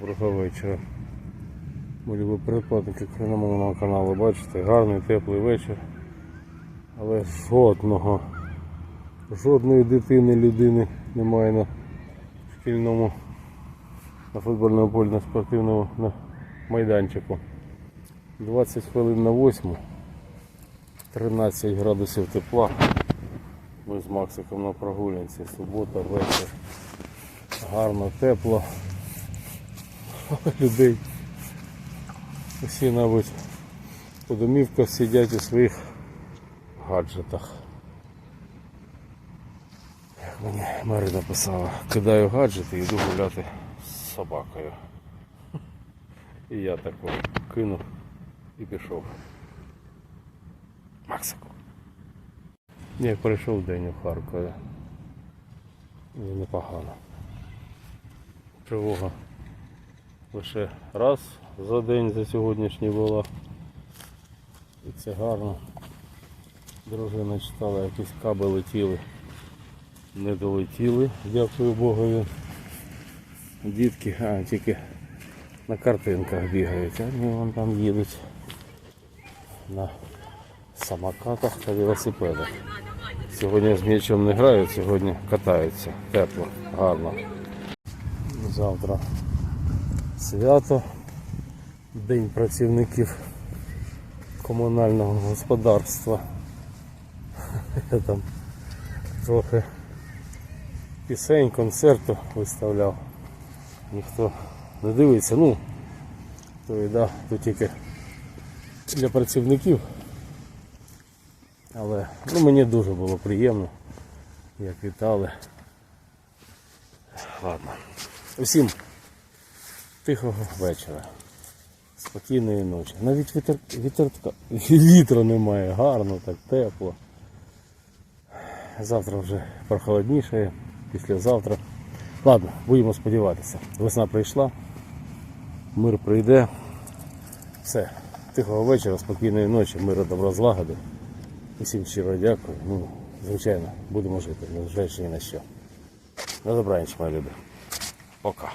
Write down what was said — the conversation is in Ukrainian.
Доброго вечора. Мої передплатники україномовного каналу, бачите, гарний теплий вечір. Але жодного, жодної дитини, людини немає на шкільному, на футбольному полі, на спортивному на майданчику. 20 хвилин на 8, 13 градусів тепла. Ми з Максиком на прогулянці, субота, вечір. Гарно, тепло людей. Всі, мабуть, по домівках сидять у своїх гаджетах. Як мені Марина написала, кидаю гаджети і йду гуляти з собакою. І я так от кинув і пішов. Максику. Як пройшов день у Харкові. Непогано. Тривога лише раз за день за сьогоднішній була. І це гарно. Дружина читала, якісь каби летіли. Не долетіли, дякую Богові. Дітки, а тільки на картинках бігають, а вони вон там їдуть на самокатах та велосипедах. Сьогодні з м'ячом не грають, сьогодні катаються. Тепло, гарно. Завтра свято, День працівників комунального господарства. Я там трохи пісень, концерту виставляв. Ніхто не дивиться, ну, то і да, то тільки для працівників. Але ну, мені дуже було приємно, як вітали. Ладно. Усім тихого вечора. Спокійної ночі. Навіть вітер, вітерка, вітру немає, гарно, так тепло. Завтра вже прохолодніше, післязавтра. Ладно, будемо сподіватися. Весна прийшла, мир прийде. Все. Тихого вечора, спокійної ночі, миру, добро злагоди. Усім щиро дякую. Ну, звичайно, будемо жити, незважаючи ні на що. На добраніч, мої люди. Пока.